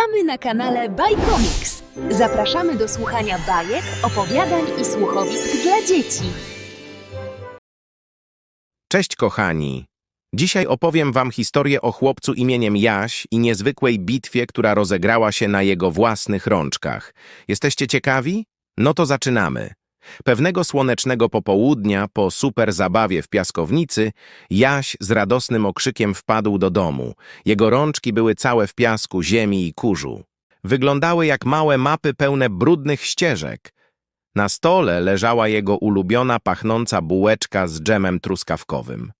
Witamy na kanale Bajkomiks. Zapraszamy do słuchania bajek, opowiadań i słuchowisk dla dzieci. Cześć kochani! Dzisiaj opowiem wam historię o chłopcu imieniem Jaś i niezwykłej bitwie, która rozegrała się na jego własnych rączkach. Jesteście ciekawi? No to zaczynamy. Pewnego słonecznego popołudnia, po super zabawie w piaskownicy, Jaś z radosnym okrzykiem wpadł do domu. Jego rączki były całe w piasku, ziemi i kurzu. Wyglądały jak małe mapy pełne brudnych ścieżek. Na stole leżała jego ulubiona pachnąca bułeczka z dżemem truskawkowym.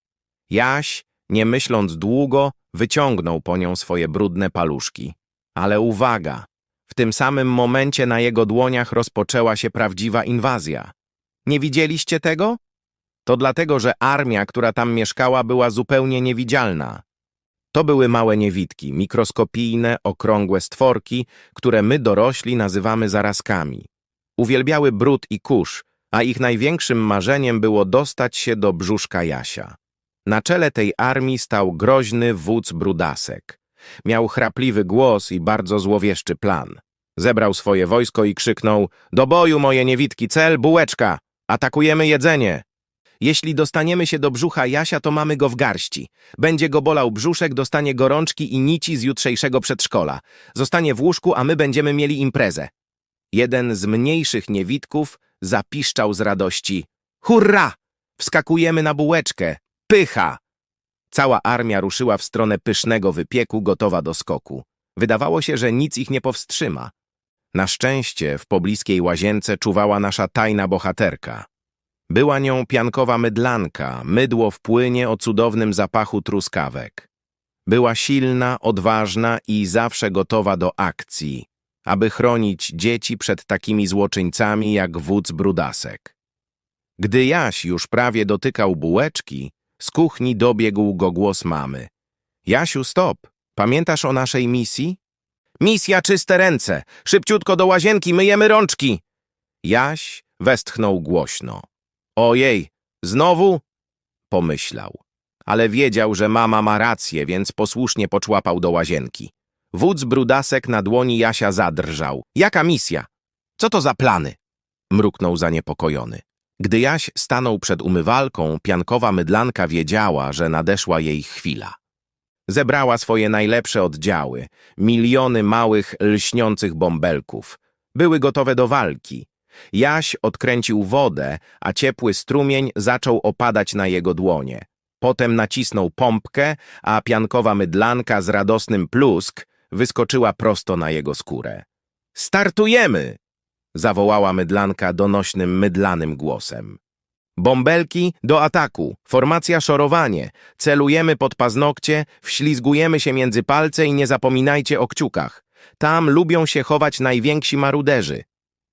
Jaś, nie myśląc długo, wyciągnął po nią swoje brudne paluszki. Ale uwaga! W tym samym momencie na jego dłoniach rozpoczęła się prawdziwa inwazja. Nie widzieliście tego? To dlatego, że armia, która tam mieszkała, była zupełnie niewidzialna. To były małe niewidki, mikroskopijne, okrągłe stworki, które my dorośli nazywamy zarazkami. Uwielbiały brud i kurz, a ich największym marzeniem było dostać się do brzuszka Jasia. Na czele tej armii stał groźny wódz Brudasek. Miał chrapliwy głos i bardzo złowieszczy plan. Zebrał swoje wojsko i krzyknął – Do boju, moje niewidki, cel, bułeczka! Atakujemy jedzenie! Jeśli dostaniemy się do brzucha Jasia, to mamy go w garści. Będzie go bolał brzuszek, dostanie gorączki i nici z jutrzejszego przedszkola. Zostanie w łóżku, a my będziemy mieli imprezę. Jeden z mniejszych niewidków zapiszczał z radości. Hurra! Wskakujemy na bułeczkę! Pycha! Cała armia ruszyła w stronę pysznego wypieku, gotowa do skoku. Wydawało się, że nic ich nie powstrzyma. Na szczęście w pobliskiej łazience czuwała nasza tajna bohaterka. Była nią piankowa mydlanka, mydło w płynie o cudownym zapachu truskawek. Była silna, odważna i zawsze gotowa do akcji, aby chronić dzieci przed takimi złoczyńcami jak wódz Brudasek. Gdy Jaś już prawie dotykał bułeczki, z kuchni dobiegł go głos mamy. Jasiu, stop! Pamiętasz o naszej misji? Misja czyste ręce! Szybciutko do łazienki, myjemy rączki! Jaś westchnął głośno. Ojej, znowu? Pomyślał. Ale wiedział, że mama ma rację, więc posłusznie poczłapał do łazienki. Wódz brudasek na dłoni Jasia zadrżał. Jaka misja? Co to za plany? Mruknął zaniepokojony. Gdy Jaś stanął przed umywalką, piankowa mydlanka wiedziała, że nadeszła jej chwila. Zebrała swoje najlepsze oddziały, miliony małych, lśniących bąbelków. Były gotowe do walki. Jaś odkręcił wodę, a ciepły strumień zaczął opadać na jego dłonie. Potem nacisnął pompkę, a piankowa mydlanka z radosnym plusk wyskoczyła prosto na jego skórę. Startujemy! Zawołała mydlanka donośnym mydlanym głosem. Bąbelki do ataku, formacja szorowanie, celujemy pod paznokcie, wślizgujemy się między palce i nie zapominajcie o kciukach. Tam lubią się chować najwięksi maruderzy.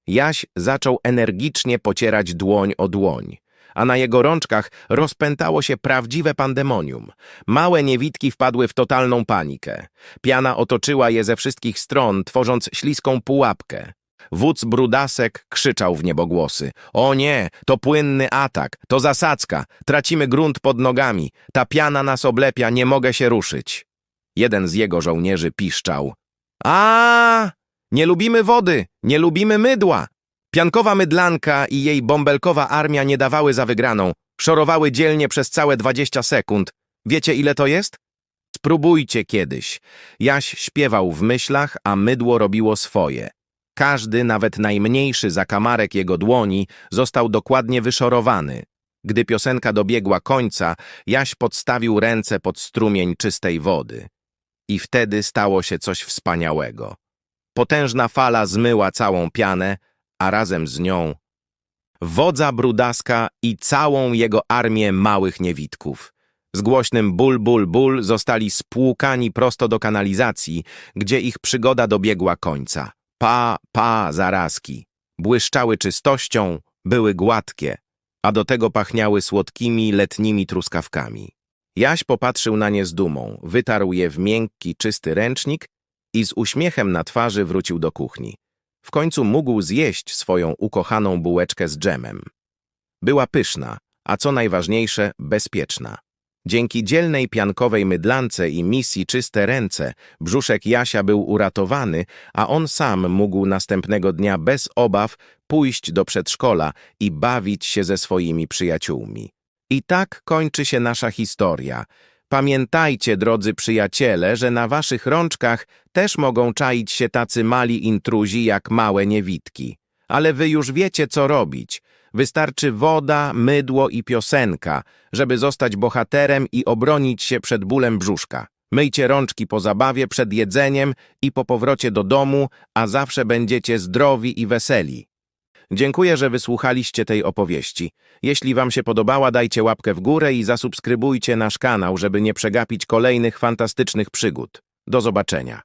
Jaś zaczął energicznie pocierać dłoń o dłoń, a na jego rączkach rozpętało się prawdziwe pandemonium. Małe niewidki wpadły w totalną panikę. Piana otoczyła je ze wszystkich stron, tworząc śliską pułapkę. Wódz Brudasek krzyczał w niebogłosy. O nie, to płynny atak, to zasadzka, tracimy grunt pod nogami, ta piana nas oblepia, nie mogę się ruszyć. Jeden z jego żołnierzy piszczał. A, nie lubimy wody, nie lubimy mydła. Piankowa mydlanka i jej bąbelkowa armia nie dawały za wygraną. Szorowały dzielnie przez całe 20 sekund. Wiecie, ile to jest? Spróbujcie kiedyś. Jaś śpiewał w myślach, a mydło robiło swoje. Każdy, nawet najmniejszy zakamarek jego dłoni został dokładnie wyszorowany. Gdy piosenka dobiegła końca, Jaś podstawił ręce pod strumień czystej wody. I wtedy stało się coś wspaniałego. Potężna fala zmyła całą pianę, a razem z nią wodza brudaska i całą jego armię małych niewidków. Z głośnym ból, ból, ból zostali spłukani prosto do kanalizacji, gdzie ich przygoda dobiegła końca. Pa, pa, zarazki. Błyszczały czystością, były gładkie, a do tego pachniały słodkimi, letnimi truskawkami. Jaś popatrzył na nie z dumą, wytarł je w miękki, czysty ręcznik i z uśmiechem na twarzy wrócił do kuchni. W końcu mógł zjeść swoją ukochaną bułeczkę z dżemem. Była pyszna, a co najważniejsze, bezpieczna. Dzięki dzielnej piankowej mydlance i misji Czyste Ręce brzuszek Jasia był uratowany, a on sam mógł następnego dnia bez obaw pójść do przedszkola i bawić się ze swoimi przyjaciółmi. I tak kończy się nasza historia. Pamiętajcie, drodzy przyjaciele, że na waszych rączkach też mogą czaić się tacy mali intruzi jak małe niewidki. Ale wy już wiecie, co robić. Wystarczy woda, mydło i piosenka, żeby zostać bohaterem i obronić się przed bólem brzuszka. Myjcie rączki po zabawie, przed jedzeniem i po powrocie do domu, a zawsze będziecie zdrowi i weseli. Dziękuję, że wysłuchaliście tej opowieści. Jeśli wam się podobała, dajcie łapkę w górę i zasubskrybujcie nasz kanał, żeby nie przegapić kolejnych fantastycznych przygód. Do zobaczenia.